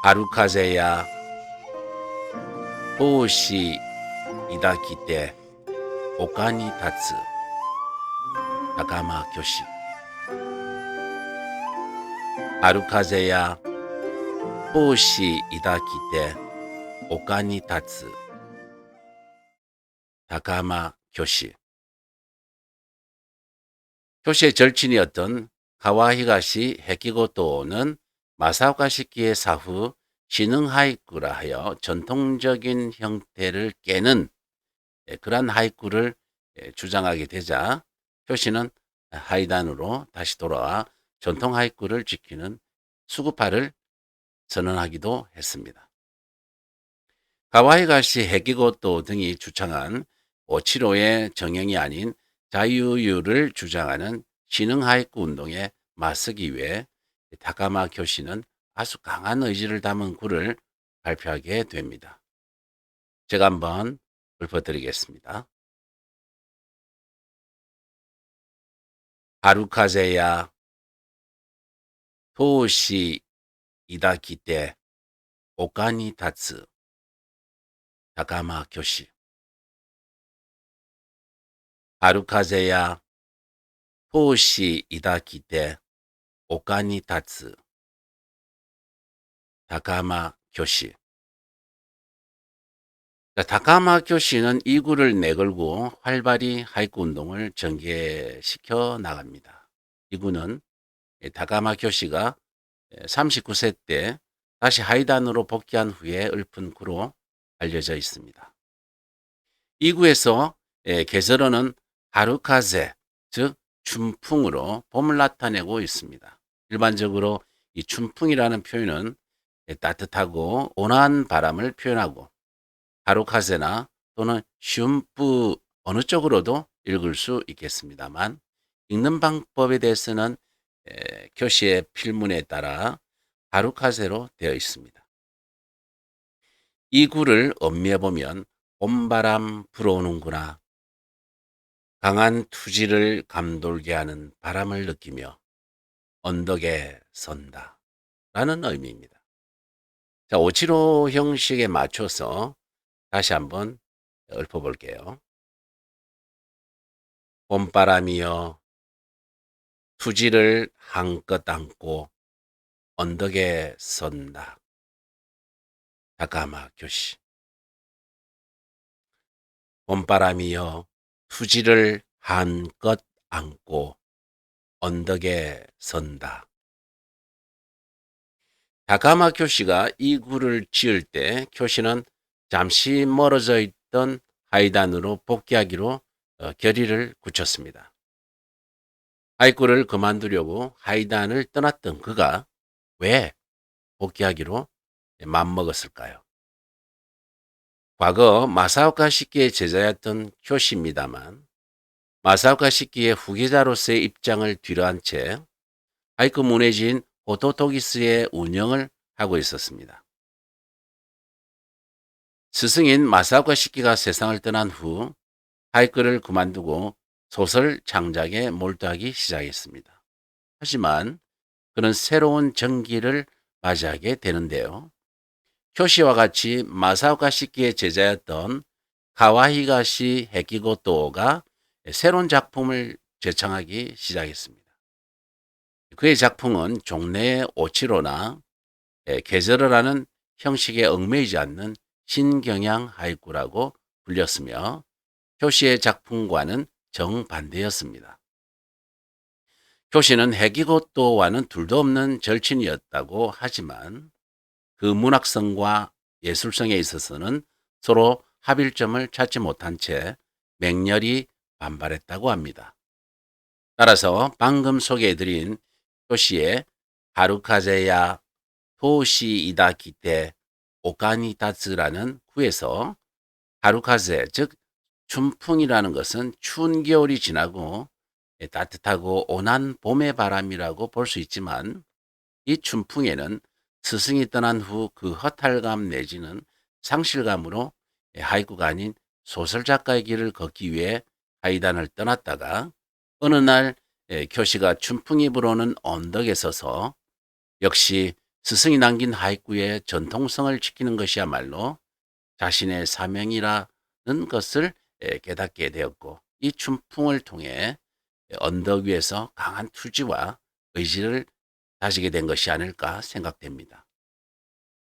아루카제야 도시 이다키테 오카니 타츠 다가마 교시 아루카제야 도시 이다키테 오카니 타츠 다가마 교시 교시의 절친이었던 카와히가시 헤키고토는 마사오카 시키의 사후 신흥 하이쿠라 하여 전통적인 형태를 깨는 예, 그러한 하이쿠를 예, 주장하게 되자 효시는 하이단으로 다시 돌아와 전통 하이쿠를 지키는 수구파를 선언하기도 했습니다. 가와이가시 해기고토 등이 주창한 오치로의 정형이 아닌 자유유를 주장하는 신흥 하이쿠 운동에 맞서기 위해 다카마 교시는 아주 강한 의지를 담은 글을 발표하게 됩니다. 제가 한번 읊어드리겠습니다. 하루카제야 도시 이다키테 오카니 타츠 다카마 교시 하루카제야 도시 이다키테 타츠 다카마 교시 다카마 교시는 이구를 내걸고 활발히 하이쿠 운동을 전개시켜 나갑니다. 이구는 다카마 교시가 39세 때 다시 하이단으로 복귀한 후에 읊은 구로 알려져 있습니다. 이구에서 개설어는 하루카제, 즉 춘풍으로 봄을 나타내고 있습니다. 일반적으로 이 춘풍이라는 표현은 따뜻하고 온화한 바람을 표현하고 하루카제나 또는 슌뿌 어느 쪽으로도 읽을 수 있겠습니다만 읽는 방법에 대해서는 교시의 필문에 따라 하루카제로 되어 있습니다. 이 구를 엄미해 보면 봄바람 불어오는구나. 강한 투지를 감돌게 하는 바람을 느끼며 언덕에 선다. 라는 의미입니다. 자, 오치로 형식에 맞춰서 다시 한번 읊어볼게요. 봄바람이여 투지를 한껏 안고 언덕에 선다. 다가마 교시. 봄바람이여 투지를 한껏 안고 언덕에 선다. 다가마 교시가 이 구를 지을 때 교시는 잠시 멀어져 있던 하이단으로 복귀하기로 어, 결의를 굳혔습니다. 하이쿠를 그만두려고 하이단을 떠났던 그가 왜 복귀하기로 맘먹었을까요? 과거 마사오카 시키의 제자였던 교시입니다만 마사오카 시키의 후계자로서의 입장을 뒤로한 채 하이쿠 문해진 오토토기스의 운영을 하고 있었습니다. 스승인 마사오카 시키가 세상을 떠난 후 하이크를 그만두고 소설 창작에 몰두하기 시작했습니다. 하지만 그는 새로운 전기를 맞이하게 되는데요. 교시와 같이 마사오카 시키의 제자였던 카와히가시 헤키고토가 새로운 작품을 제창하기 시작했습니다. 그의 작품은 종래의 오치로나 계절을 하는 형식에 얽매이지 않는 신경향 하이쿠라고 불렸으며 효시의 작품과는 정반대였습니다. 효시는 해기고토와는 둘도 없는 절친이었다고 하지만 그 문학성과 예술성에 있어서는 서로 합일점을 찾지 못한 채 맹렬히 반발했다고 합니다. 따라서 방금 소개해드린 효시의 하루카제야 토시이다 기테 오카니타츠라는 구에서 하루카제 즉 춘풍이라는 것은 추운 겨울이 지나고 따뜻하고 온한 봄의 바람이라고 볼 수 있지만 이 춘풍에는 스승이 떠난 후 그 허탈감 내지는 상실감으로 하이쿠가 아닌 소설 작가의 길을 걷기 위해 하이단을 떠났다가 어느 날 교시가 춘풍이 불어오는 언덕에 서서 역시 스승이 남긴 하이쿠의 전통성을 지키는 것이야말로 자신의 사명이라는 것을 에, 깨닫게 되었고 이 춘풍을 통해 언덕 위에서 강한 투지와 의지를 다지게 된 것이 아닐까 생각됩니다.